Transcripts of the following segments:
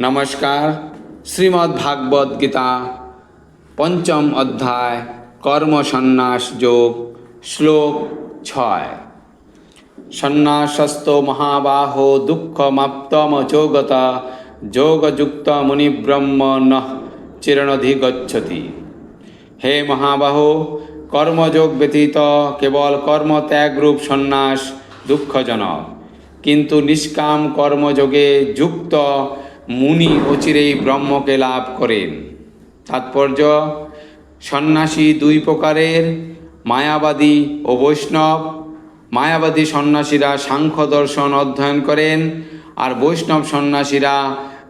নমস্কার, শ্রীমদ্ ভাগবত গীতা, পঞ্চম অধ্যায় কর্মসন্ন্যাস যোগ, শ্লোক ছয়। সন্ন্যাসস্ত মহাবাহ দুঃখমাপ্তমচোগত, যোগযুক্ত মুনিব্রহ্ম ন চিরণধিগচ্ছতি। হে মহাবাহ, কর্মযোগ ব্যতীত কেবল কর্মত্যাগরূপ সন্ন্যাস দুঃখজনক, কিন্তু নিষ্কাম কর্মযোগে যুক্ত মুনি অচিরেই ব্রহ্মকে লাভ করেন। তাৎপর্য, সন্ন্যাসী দুই প্রকারের, মায়াবাদী ও বৈষ্ণব। মায়াবাদী সন্ন্যাসীরা সাংখ্য দর্শন অধ্যয়ন করেন আর বৈষ্ণব সন্ন্যাসীরা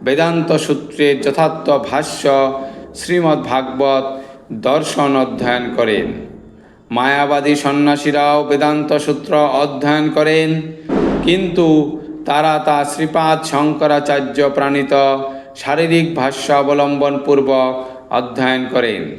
বেদান্ত সূত্রের যথার্থ ভাষ্য শ্রীমদ্ ভাগবত দর্শন অধ্যয়ন করেন। মায়াবাদী সন্ন্যাসীরাও বেদান্ত সূত্র অধ্যয়ন করেন, কিন্তু তারা তা শ্রীপাদ শঙ্করাচার্য প্রাণিত শারীরিক ভাষ্য অবলম্বন পূর্বক অধ্যয়ন করেন।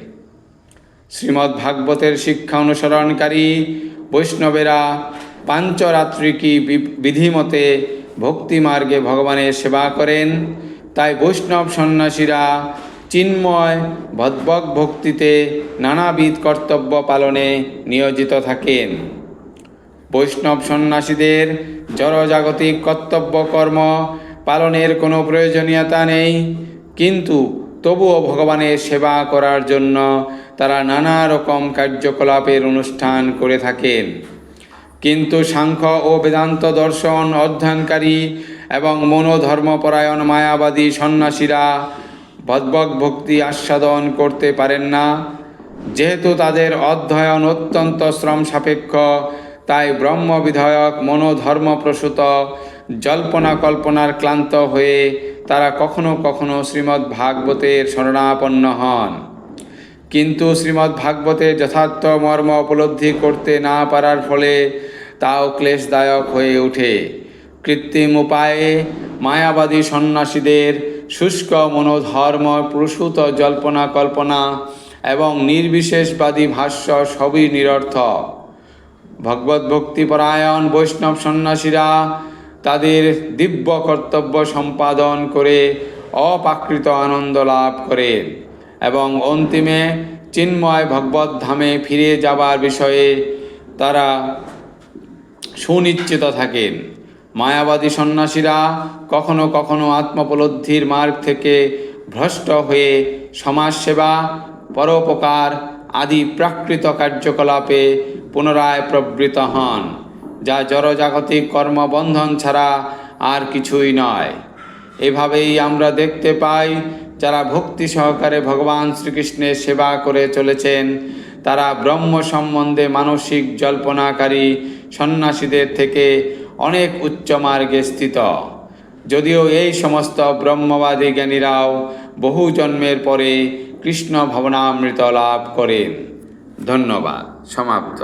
শ্রীমদ্ ভাগবতের শিক্ষা অনুসরণকারী বৈষ্ণবেরা পাঞ্চরাত্রিকী বি- বিধিমতে ভক্তিমার্গে ভগবানের সেবা করেন। তাই বৈষ্ণব সন্ন্যাসীরা চিন্ময় ভদ্বক ভক্তিতে নানাবিধ কর্তব্য পালনে নিয়োজিত থাকেন। বৈষ্ণব সন্ন্যাসীদের জড়জাগতিক কর্তব্য কর্ম পালনের কোনো প্রয়োজনীয়তা নেই। কিন্তু তবুও ভগবানের সেবা করার জন্য তারা নানা রকম কার্যকলাপের অনুষ্ঠান করে থাকেন। কিন্তু সাংখ্য ও বেদান্ত দর্শন অধ্যয়নকারী এবং মনোধর্মপরায়ণ মায়াবাদী সন্ন্যাসীরা ভদ্বক ভক্তি আস্বাদন করতে পারেন না। যেহেতু তাদের অধ্যয়ন অত্যন্ত শ্রম সাপেক্ষ তাই ব্রহ্ম বিধায়ক মনোধর্মপ্রসূত জল্পনা কল্পনার ক্লান্ত হয়ে তারা কখনো কখনো শ্রীমদ্ ভাগবতের শরণাপন্ন হন। কিন্তু শ্রীমদ্ ভাগবতের যথার্থ মর্ম উপলব্ধি করতে না পারার ফলে তাও ক্লেশদায়ক হয়ে ওঠে। কৃত্রিম উপায়ে মায়াবাদী সন্ন্যাসীদের শুষ্ক মনোধর্ম, প্রসূত জল্পনা কল্পনা এবং নির্বিশেষবাদী ভাষ্য সবই নিরর্থক। ভগবত ভক্তিপরায়ণ বৈষ্ণব সন্ন্যাসীরা তাদের দিব্য কর্তব্য সম্পাদন করে অপ্রাকৃত আনন্দ লাভ করে এবং অন্তিমে চিন্ময় ভগবত ধামে ফিরে যাবার বিষয়ে তারা সুনিশ্চিত থাকেন। মায়াবাদী সন্ন্যাসীরা কখনো কখনো আত্মোপলব্ধির মার্গ থেকে ভ্রষ্ট হয়ে সমাজসেবা, পরোপকার আদি প্রাকৃত কার্যকলাপে পুনরায় প্রবৃত হন, যা জড়জাগতিক কর্মবন্ধন ছাড়া আর কিছুই নয়। এভাবেই আমরা দেখতে পাই, যারা ভক্তি সহকারে ভগবান শ্রীকৃষ্ণের সেবা করে চলেছেন, তারা ব্রহ্ম সম্বন্ধে মানসিক জল্পনাকারী সন্ন্যাসীদের থেকে অনেক উচ্চ মার্গে স্থিত। যদিও এই সমস্ত ব্রহ্মবাদী জ্ঞানীরাও বহু জন্মের পরে কৃষ্ণ ভবনামৃত লাভ করেন। ধন্যবাদ। সমাপ্ত।